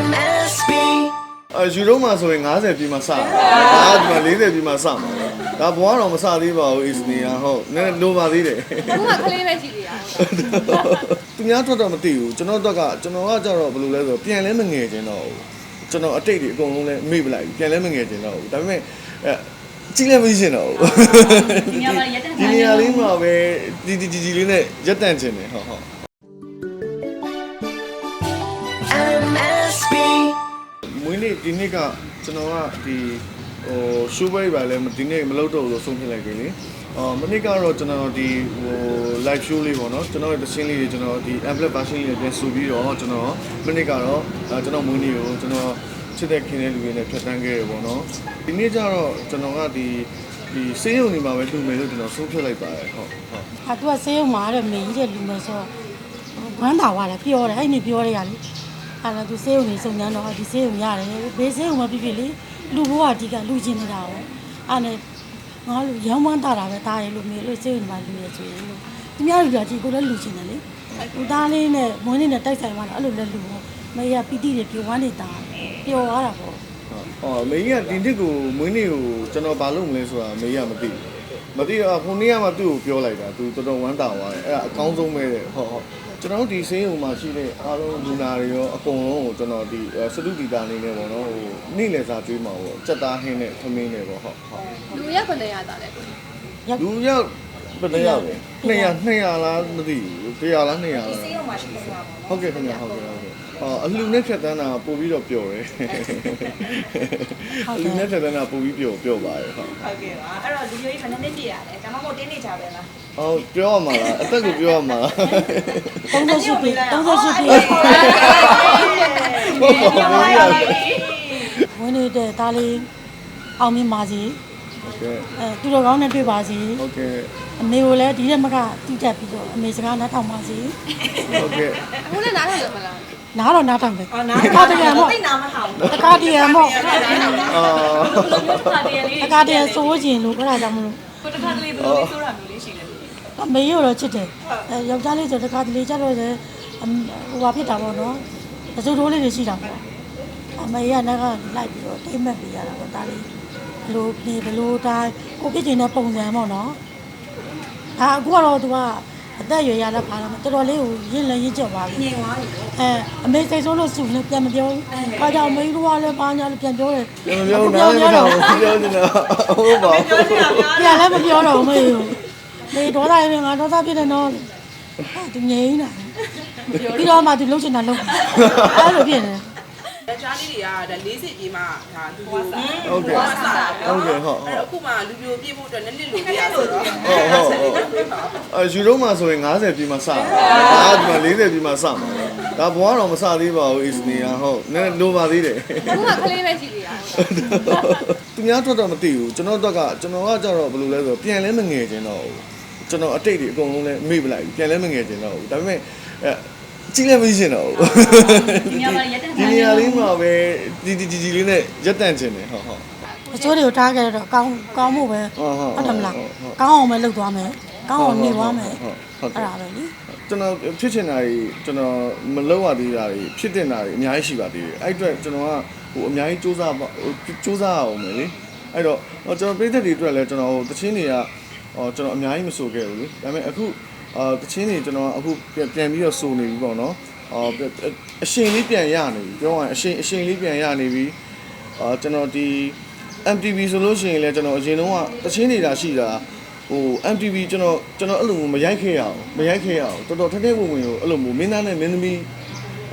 MSB အဲယူရိုမှာဆိုရင်90ပြီးမှစတယ်ဒါကဒီမှာ40ပြီးမှစမှာဒါဘွားတော့မစသေးပါဘူးအစ်စနီယာဟုတ်နည်းနည်းလိုပါသေးတယ်အခုကကလေးပဲရှိသေးတာသူများထွက်တော့မသိဘူးကျွန်တော်တို့ကကျွန်တော်ကကြတော့ဘယ်လိုလဲဆိုတော့ပြန်လဲမငယ်ခြင်းတော့ဘူးကျွန်တော်အတိတ်တွေအကုန်လုံးလဲမေ့ပလိုက်ပြီပြန်လဲမငယ်ခြင်းတော့ဘူးဒါပေမဲ့အဲကြီးလည်းမရှိရှင်တော့ဘူးဒီနေရာမှာရက်တန့်ဒီနေရာလေးမှာပဲဒီဒီဒီလေးနဲ့ရက်တန့်ခြင်းတယ်ဟုတ်ဟုတ် နေ့ဒီနေ့ကကျွန်တော်ကဒီဟိုရှူးဘိုက်ပါလဲဒီနေ့မလုပ်တော့ဘူးလို့ဆုံးဖြတ်လိုက်ပြီလေအော်မနေ့ကတော့ကျွန်တော်ဒီဟို live show လေးပေါ့နော်ကျွန်တော်ရဲ့တခြင်းလေးတွေကျွန်တော်ဒီ amplet version လေးနဲ့ပြန်ဆိုပြီးတော့ကျွန်တော်မနေ့ကတော့အဲကျွန်တော်မွေးနေ့ကိုကျွန်တော်ချစ်တဲ့ခင်တဲ့လူတွေနဲ့ဖြတ်တန်းခဲ့ရပေါ့နော်ဒီနေ့ကျတော့ကျွန်တော်ကဒီဒီစေးရုံနေမှာပဲလူမယ်လို့ကျွန်တော်ဆုံးဖြတ်လိုက်ပါတယ်ဟုတ်ဟုတ်။ဟာသူကဆေးရုံမှာတဲ့မေကြီးတဲ့လူမယ်ဆိုတော့ဝမ်းသာသွားတယ်ပြောတယ်အဲ့ဒီပြောရရလေ။ ဟာလာသူဆေးရုံနေစုံစမ်းတော့ဒီဆေးရုံရတယ်ဘေးဆေးရုံမှာဖြစ်ဖြစ်လေလူဘဝအဓိကလူချင်းနေတာပေါ့။အဲ့နဲ့ငါလူရောင်းဝမ်းတာတာပဲတားရလို့မေလို့ဆေးရုံမှာလူရဆိုရင်လို့သူများလူကဒီကိုလည်းလူချင်းတယ်လေ။သူသားလေးနဲ့မွေးနေ့နဲ့တိုက်ဆိုင်သွားတော့အဲ့လိုလည်းလူပေါ့။မေကပီတိတွေပြောဝမ်းနေတာပျော်သွားတာပေါ့။အော်မေကြီးကဒီနှစ်ကိုမွေးနေ့ကိုကျွန်တော်ဘာလုပ်မလဲဆိုတာမေကြီးကမသိဘူးမသိတော့ခုနေ့ကမှသူ့ကိုပြောလိုက်တာသူတော်တော်ဝမ်းသာသွားတယ်အဲ့ဒါအကောင်းဆုံးပဲတဲ့ဟုတ်ဟုတ် ကျွန်တော်တို့ဒီစင်းရုံမှာရှိတဲ့အားလုံးလူနာတွေရောအကုန်လုံးကိုကျွန်တော်ဒီစတုဒီတာအနေနဲ့ပေါ့နော်ဟိုနေ့လည်စာကျွေးမှာပေါ့စက်သားဟင်းနဲ့သမင်းနဲ့ပေါ့ဟုတ်ဟုတ်လူရက်ခုနှစ်ရတာလေလူရောက် ဘယ်နှယောက်လဲ200 200လားမသိဘူး100လား200လားဆေးရုံမှာရှိနေတာပေါ့ဟုတ်ကဲ့ခင်ဗျဟုတ်ကဲ့ဟုတ်ကဲ့အော်အလှနဲ့ဖြတ်တန်းတာပို့ပြီးတော့ပျော်တယ်အလှနဲ့ဖြတ်တန်းတာပို့ပြီးပျော်ပျော်ပါတယ်ဟုတ်ဟုတ်ကဲ့ပါအဲ့တော့ဒီလိုကြီးဘယ်နှစ်နှစ်ပြည့်ရလဲဒါမှမဟုတ်တင်းနေကြပဲလားအော်ပြောရမှာလားအသက်ကိုပြောရမှာလား38ပြီ38ပြီဟုတ်ပါဘူးဝင်းနေတဲ့သားလေးအောင်မြင်ပါစေ ဟုတ်ကဲ့အဲသူတော်ကောင်းနဲ့တွေ့ပါစေဟုတ်ကဲ့အမေကိုလည်းဒီရက်မကတိတက်ပြီးတော့အမေစကားနားထောင်ပါစေဟုတ်ကဲ့အခုလည်းနားထောင်ရမလားနားတော့နားထောင်ပဲအော်နားတခါတရံပေါ့သိနာမဟောင်းတခါတရံပေါ့အာပါတရလေးတခါတရံစိုးခြင်းလို့အဲ့ဒါကြောင့်မလို့ကိုတစ်ခါတလေဘယ်လိုလေးဆိုတာမျိုးလေးရှိလဲအမေကိုတော့ချစ်တယ်အဲယောက်ျားလေးဆိုတခါတလေကြတော့လေဟိုဟာဖြစ်တာပေါ့နော်အစိုးတိုးလေးတွေရှိတာပေါ့အမေကလည်းကလိုက်ပြီးတော့တိတ်မက်ပေးရတာပေါ့ဒါလေး ဘလို့ပြေဘလို့တိုင်းကိုပြစ်ကျင်တဲ့ပုံစံပေါ့နော်ဒါအခုကတော့သူကအသက်အရွယ်ရတဲ့ဖားတော့တော်တော်လေးကိုရင့်လည်းရင့်ကျက်သွားပြီညင်သွားပြီအဲအမေစိတ်ဆိုးလို့စုလည်းပြန်မပြောဘူး။ဘာကြောင့်မေးလို့ကလည်းဘာညာလည်းပြန်ပြောတယ်ကျွန်တော်ပြောနားလည်းမထောင်ဘူးပြောနေတာဟုတ်ပါဘူး။ပြန်လည်းမပြောတော့ဘူးမေးဘူး။မေးဒေါသရင်းငါဒေါသဖြစ်တယ်နော်။သူငြိမ်းနေတာ။ပြီးတော့မှသူလှုပ်ချင်တာလှုပ်။အဲ့လိုဖြစ်နေတယ်။ ကြားလေးတွေကဒါ၄စစ်ကြီးမှဒါလူပြိုဟုတ်ကဲ့ဟုတ်ကဲ့ဟုတ်အဲ့တော့အခုမှလူပြိုပြည့်ဖို့အတွက်နှစ်နှစ်လိုပြရဆိုတော့ဟုတ်ဟုတ်ဟုတ်အဲယူရိုမှာဆိုရင်90ပြီးမှစတယ်ဒါကဒီမှာ40ပြီးမှစမှာဒါဘွားတော့မစသေးပါဘူးအစ်စနီယာဟုတ်နည်းနည်းလိုပါသေးတယ်အခုကကလေးပဲရှိသေးတာသူများထွက်တော့မသိဘူးကျွန်တော်တို့ကကျွန်တော်ကကြတော့ဘယ်လိုလဲဆိုတော့ပြန်လဲမငယ်ခြင်းတော့ဘူးကျွန်တော်အတိတ်တွေအကုန်လုံးလဲမေ့ပလိုက်ပြီပြန်လဲမငယ်ခြင်းတော့ဘူးဒါပေမဲ့အဲ ကြီးလည်းမရှိရှင်တော့ဘူးဒီနေရာမှာရက်တန့်ဒီနေရာလေးမှာပဲဒီဒီဒီဒီလေးနဲ့ရက်တန့်ခြင်းတယ်ဟုတ်ဟုတ်။အစိုးတွေကိုတားခဲ့တော့ကောင်းကောင်းမှုပဲဟုတ်ဟုတ်ဟုတ်တယ်မလား။ကောင်းအောင်ပဲလုပ်သွားမယ်။ကောင်းအောင်နေသွားမယ်ဟုတ်ဟုတ်။အဲ့ဒါပဲလေကျွန်တော်ဖြစ်ချင်တာကြီးကျွန်တော်မလုပ်ရသေးတာကြီးဖြစ်တင်တာကြီးအများကြီးရှိပါသေးတယ်အဲ့အတွက်ကျွန်တော်ကဟိုအများကြီးစူးစမ်းပါဟိုစူးစမ်းအောင်မယ်လေအဲ့တော့ဟိုကျွန်တော်ပြည်သက်တွေအတွက်လည်းကျွန်တော်ဟိုတချင်းတွေကဟိုကျွန်တော်အများကြီးမဆိုခဲ့ဘူးလေဒါပေမဲ့အခု အာတချင်းတွေကျွန်တော်အခုပြန်ပြန်ပြီးတော့ဆိုနေပြီပေါ့နော်အော်အရှင်လေးပြန်ရနေပြီပြောရရင်အရှင်အရှင်လေးပြန်ရနေပြီအာကျွန်တော်ဒီ MTV ဆိုလို့ရှိရင်လည်းကျွန်တော်အရင်တုန်းကတချင်းနေတာရှိတာဟို MTV ကျွန်တော်ကျွန်တော်အဲ့လိုမျိုးမရိုက်ခဲ့ရအောင်မရိုက်ခဲ့ရအောင်တော်တော်ထက်ထက်ဝင်ဝင်ကိုအဲ့လိုမျိုးမင်းသားနဲ့မင်းသမီး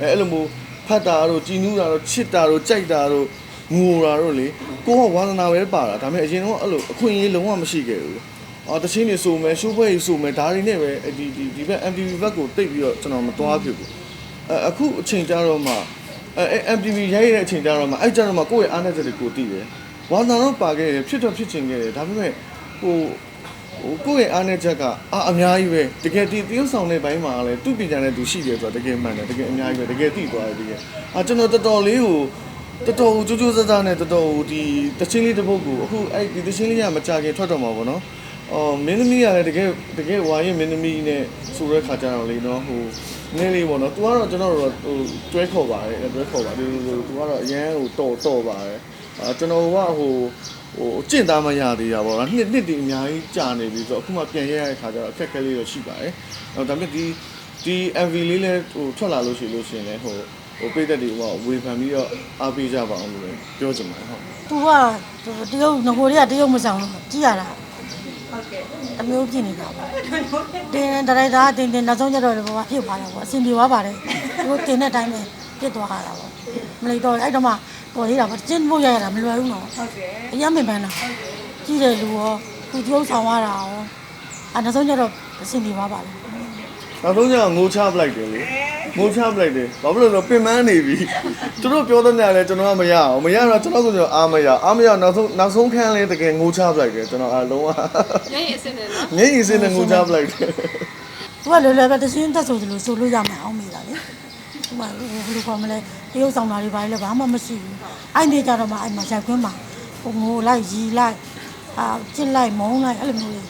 အဲအဲ့လိုမျိုးဖတ်တာတို့ကြည်နူးတာတို့ချစ်တာတို့ကြိုက်တာတို့ငိုတာတို့လေကိုကဝါသနာပဲပါတာဒါပေမဲ့အရင်တုန်းကအဲ့လိုအခွင့်အရေးလုံးဝမရှိခဲ့ဘူး အော်တချင်းတွေဆိုမယ်ရှိုးပွဲတွေဆိုမယ်ဒါတွေနဲ့ပဲဒီဒီဒီဘက် MTV ဘက်ကိုတိတ်ပြီးတော့ကျွန်တော်မသွားဖြစ်ဘူးအဲအခုအချိန်ကြတော့မှအဲ MTV ရိုက်ရတဲ့အချိန်ကြတော့မှအဲ့ကြတော့မှကိုယ့်ရဲ့အားနည်းချက်တွေကိုသိတယ်ဝါသနာတော့ပါခဲ့တယ်ဖြစ်တော့ဖြစ်ချင်ခဲ့တယ်ဒါပေမဲ့ဟိုဟိုကိုယ့်ရဲ့အားနည်းချက်ကအာအများကြီးပဲတကယ်ဒီတရုပ်ဆောင်တဲ့ဘိုင်းမှာလည်းသူ့ပညာနဲ့သူရှိတယ်ဆိုတာတကယ်မှန်တယ်တကယ်အများကြီးပဲတကယ်သိသွားတယ်တကယ်အာကျွန်တော်တော်တော်လေးကိုတော်တော်ကြိုးကြိုးစားစားနဲ့တော်တော်ဒီတချင်းလေးတစ်ပုတ်ကိုအခုအဲ့ဒီတချင်းလေးကမကြခင်ထွက်တော့မှာပေါ့နော် အော်မင်းသမီးကလည်းတကယ်တကယ်ဝါရင်မင်းသမီးနဲ့ဆိုတဲ့ခါကြတော့လေနော်ဟိုနည်းလေးပေါ့နော်။ तू ကတော့ကျွန်တော်တို့ဟိုတွဲခေါ်ပါတယ်တွဲခေါ်ပါတယ်။ तू ကတော့အရန်ဟိုတော်တော်ပါတယ်။အာကျွန်တော်ကဟိုဟိုအကျင့်သားမရသေးတာပေါ့နော်။နှစ်နှစ်တည်းအများကြီးကြာနေပြီဆိုတော့အခုမှပြန်ရရတဲ့ခါကျတော့အခက်အခဲလေးတော့ရှိပါတယ်။အော်ဒါပေမဲ့ဒီဒီ MV လေးလည်းဟိုထွက်လာလို့ရှိလို့ရှိရင်လည်းဟိုဟိုပိတ်သက်တွေဟိုဝေဖန်ပြီးတော့အားပေးကြပါအောင်လို့ပြောချင်ပါတယ်ဟုတ်သူကတရုတ်ငကိုတွေကတရုတ်မဆောင်လို့ကြည့်ရတာ ဟုတ်ကဲ့အမျိုးပြင်းနေတာပေါ့တင်းဒရိုက်တာတင်းတင်းနောက်ဆုံးကျတော့ဘာဖြစ်သွားတာပေါ့အဆင်ပြေသွားပါတယ်သူတင်တဲ့အတိုင်းပဲပြစ်သွားတာပေါ့မလိတော့အဲ့တော့မှပေါ်သေးတာပေါ့ကျင်းဖို့ရရတာမလွယ်ဘူးနော်ဟုတ်ကဲ့အရင်မပန်းတာကြည့်တဲ့လူရောသူတရုတ်ဆောင်ရတာရောအဲ့နောက်ဆုံးကျတော့အဆင်ပြေသွားပါတယ်နောက်ဆုံးကျတော့ငိုချပလိုက်တယ်လေ ငိုချပလိုက်တယ်ဘာဖြစ်လို့လဲဆိုတော့ပင်ပန်းနေပြီသူတို့ပြောတဲ့နေရာလဲကျွန်တော်ကမရအောင်မရတော့ကျွန်တော်ကကျွန်တော်အားမရအားမရနောက်ဆုံးနောက်ဆုံးခန်းလဲတကယ်ငိုချပလိုက်တယ်ကျွန်တော်အားလုံးဝညရင်အစင်းနေနော်မျက်ရည်စင်းနဲ့ငိုချပလိုက်တယ်သူကလွယ်လွယ်ပဲတစင်းသက်ဆိုသလိုဆိုလို့ရမှာအောင်မိတာလေသူကဘယ်လိုခေါ်မလဲတရုတ်ဆောင်တာတွေဘာလဲဘာမှမရှိဘူးအဲ့ဒီကြတော့မှအဲ့မှာရိုက်ခွင်းမှာဟိုငိုလိုက်ရီလိုက်အာချစ်လိုက်မုန်းလိုက်အဲ့လိုမျိုးလေး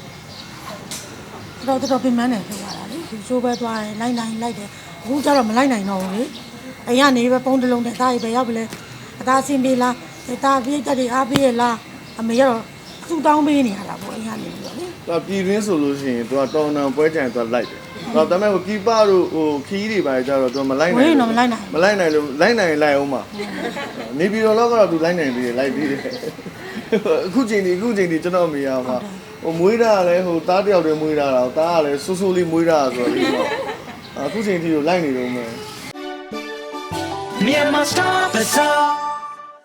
တော်တော်တော်ပြင်မနေဖြစ်သွားတာလေဒီရှိုးပဲသွားတယ်လိုက်နိုင်လိုက်တယ် အခုကျတော့မလိုက်နိုင်တော့ဘူးလေအိမ်ကနေပဲပုံတစ်လုံးနဲ့သားရီပဲရောက်ပြီလေအသားအဆင်ပြေလားအသားပြေးတက်တွေအားပြေးရလားအမေကတော့သူ့တောင်းပေးနေရတာပေါ့အိမ်ကနေပြီးတော့လေသူကပြည်တွင်းဆိုလို့ရှိရင်သူကတော်နံပွဲကြံသူကလိုက်တယ်တော့ဒါပေမဲ့ဟိုကီပါတို့ဟိုခီးတွေပါကြတော့သူကမလိုက်နိုင်မလိုက်နိုင်လို့လိုက်နိုင်လိုက်အောင်ပါနေပြည်တော်တော့ကတော့သူလိုက်နိုင်သေးတယ်လိုက်သေးတယ်အခုချိန်ဒီအခုချိန်ဒီကျွန်တော်အမေကမှာဟိုမွေးတာကလည်းဟိုသားတယောက်တည်းမွေးတာတော့သားကလည်းဆူဆူလေးမွေးတာဆိုတော့ဒီတော့ အခုချိန်ထိကိုလိုက်နေတော့မယ် Myanmar Star Bazaar.